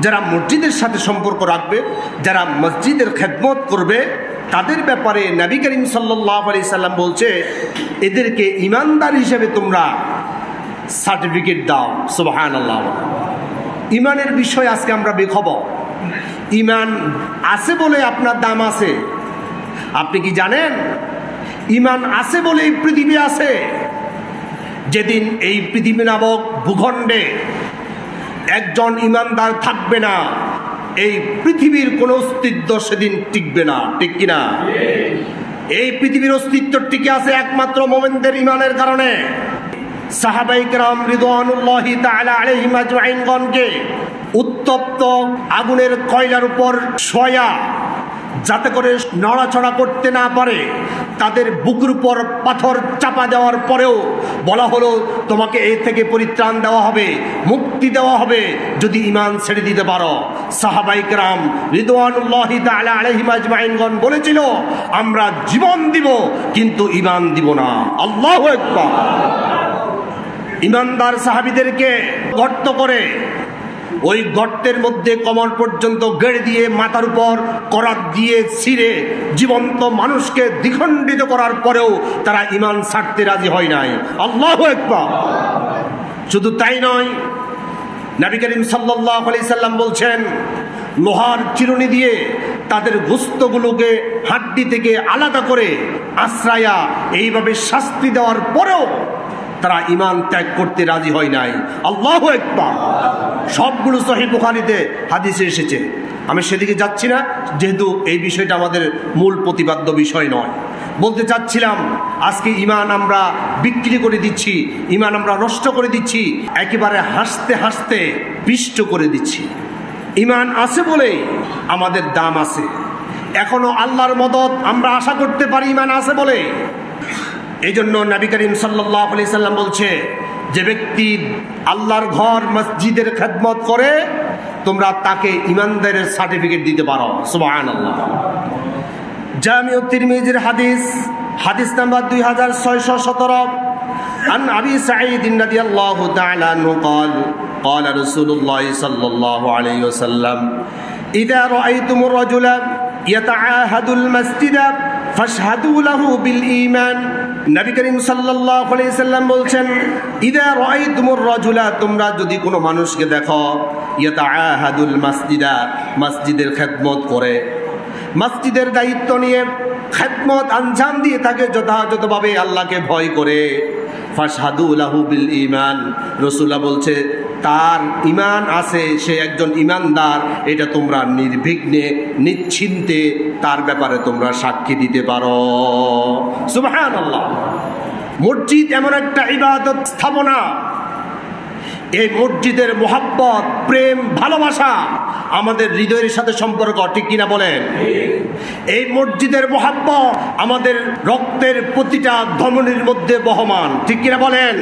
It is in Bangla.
যারা মসজিদের সাথে সম্পর্ক রাখবে, যারা মসজিদের খেদমত করবে, তাদের ব্যাপারে নবী করিম সাল্লাহ আলি সাল্লাম বলছে, এদেরকে ইমানদার হিসেবে তোমরা সার্টিফিকেট দাও। সুবাহান আল্লাহ ইমানের বিষয় আজকে আমরা বেখবর। ইমান আছে বলে আপনার দাম আছে। আপনি কি জানেন? ইমান আছে বলে এই পৃথিবী আছে। যেদিন এই পৃথিবী নামক ভূখণ্ডে একজন ইমানদার থাকবে না। এই পৃথিবীর কোনো অস্তিত্ব সেদিন টিকবে না। ঠিক কিনা? এই পৃথিবীর অস্তিত্ব টিকে আছে একমাত্র মোমেনদের ইমানের কারণে? উত্তপ্ত আগুনের কয়লার উপর শোয়া যাতে করে নড়াচড়া করতে না পারে। তাদের বুকের উপর পাথর চাপা দেওয়ার পরেও বলা হলো, তোমাকে এ থেকে পরিত্রাণ দেওয়া হবে, মুক্তি দেওয়া হবে, যদি ইমান ছেড়ে দিতে পারো। সাহাবাইকরাম রিদওয়ানুল্লাহি তাআলা আলাইহিম আজমাইনগণ বলেছিল, আমরা জীবন দিব, কিন্তু ইমান দিব না। আল্লাহ ইমানদার সাহাবিদেরকে গর্ত করে ওই গর্তের মধ্যে কমর পর্যন্ত গেড়ে দিয়ে মাথার উপর করাত দিয়ে ছিঁড়ে জীবন্ত মানুষকে দ্বিখণ্ডিত করার পরেও তারা ইমান ছাড়তে রাজি হয় নাই। আল্লাহ শুধু তাই নয়, নবী করিম সাল্লাহ আলি সাল্লাম বলছেন, লোহার চিরুনি দিয়ে তাদের গুস্তগুলোকে হাড্ডি থেকে আলাদা করে আশ্রায়া এইভাবে শাস্তি দেওয়ার পরেও তারা ইমান ত্যাগ করতে রাজি হয় নাই। আল্লাহ একবার সবগুলো সহি বুখারিতে হাদিসে এসেছে। আমি সেদিকে যাচ্ছি না, যেহেতু এই বিষয়টা আমাদের মূল প্রতিপাদ্য বিষয় নয়। বলতে চাচ্ছিলাম, আজকে ইমান আমরা বিক্রি করে দিচ্ছি ইমান আমরা নষ্ট করে দিচ্ছি, একেবারে হাসতে হাসতে পিষ্ট করে দিচ্ছি। ইমান আছে বলেই আমাদের দাম আছে। এখনও আল্লাহর মদত আমরা আশা করতে পারি ইমান আছে বলে। এই জন্য নবী করিম সাল্লাহ আলি সাল্লাম বলছে যে ব্যক্তি আল্লাহর ঘর মসজিদের খেদমত করে তোমরা তাকে ইমানদারের সার্টিফিকেট দিতে পারো সুবাহান আল্লাহ জামিউ তিরমিজির হাদিস হাদিস নাম্বার দুই হাজার ছয়শো সতেরো عن أبي سعيد رضي الله تعالى عنه قال قال رسول الله صلى الله عليه وسلم إذا رأيتم الرجل মাসজিদা সাল্লাম বলছেন তোমরা যদি কোনো মানুষকে দেখো মসজিদের খেদমত করে। মসজিদের দায়িত্ব নিয়ে খেদমত আঞ্জাম দিয়ে তাকে যথাযথভাবে আল্লাহকে ভয় করে। ফাশহাদু লাহু বিল ইমান রসুল্লাহ বলছে তার ইমান আছে, সে একজন ইমানদার, এটা তোমরা নির্বিঘ্নে, নিশ্চিন্তে তার ব্যাপারে তোমরা সাক্ষী দিতে পারো। সুবহান মসজিদ এমন একটা ইবাদত স্থাপনা। এই মসজিদের মোহাব্বত, প্রেম, ভালোবাসা আমাদের হৃদয়ের সাথে সম্পর্ক, ঠিক কিনা বলেন? এই মসজিদের মোহাব্বত আমাদের রক্তের প্রতিটা ধমনির মধ্যে বহমান, ঠিক কিনা বলেন?